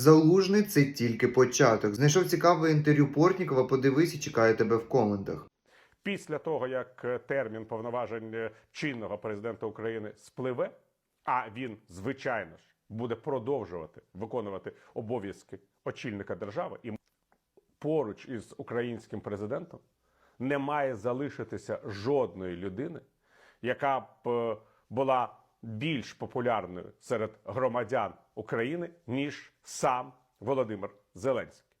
Залужний це тільки початок. Знайшов цікаве інтерв'ю Портнікова. Подивись і чекаю тебе в коментах. Після того, як е, термін повноважень е, чинного президента України спливе, а він, звичайно ж, буде продовжувати виконувати обов'язки очільника держави, і поруч із українським президентом не має залишитися жодної людини, яка б е, була більш популярною серед громадян України, ніж сам Володимир Зеленський.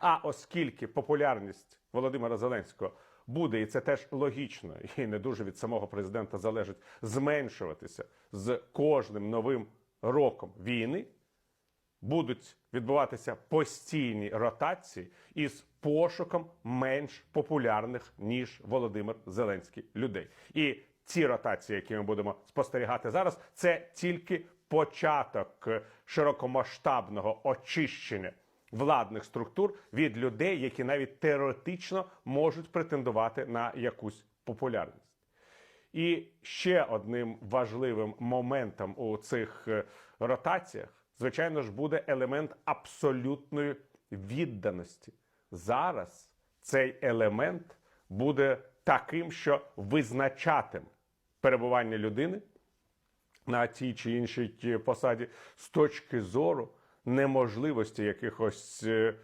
А оскільки популярність Володимира Зеленського буде, і це теж логічно, і не дуже від самого президента залежить зменшуватися з кожним новим роком війни, будуть відбуватися постійні ротації із пошуком менш популярних ніж Володимир Зеленський людей. І ці ротації, які ми будемо спостерігати зараз, це тільки початок широкомасштабного очищення владних структур від людей, які навіть теоретично можуть претендувати на якусь популярність. І ще одним важливим моментом у цих е, ротаціях, звичайно ж, буде елемент абсолютної відданості. Зараз цей елемент буде таким, що визначатиме перебування людини на тій чи іншій е, посаді з точки зору неможливості якихось е,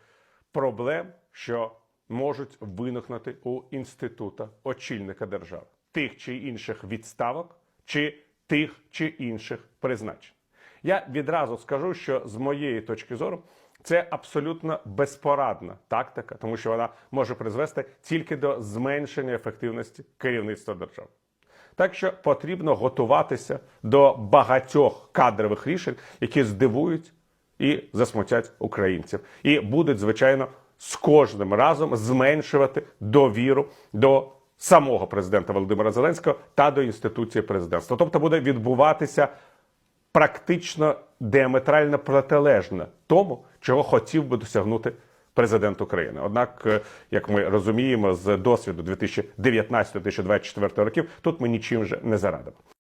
проблем, що можуть виникнути у інститута очільника держави, тих чи інших відставок, чи тих чи інших призначень. Я відразу скажу, що з моєї точки зору це абсолютно безпорадна тактика, тому що вона може призвести тільки до зменшення ефективності керівництва держави. Так що потрібно готуватися до багатьох кадрових рішень, які здивують і засмутять українців, і будуть, звичайно, з кожним разом зменшувати довіру до самого президента Володимира Зеленського та до інституції президентства. Тобто буде відбуватися практично діаметрально протилежна тому, чого хотів би досягнути президент України. Однак, е, як ми розуміємо, з досвіду 2019-2024 років тут ми нічим вже не зарадимо.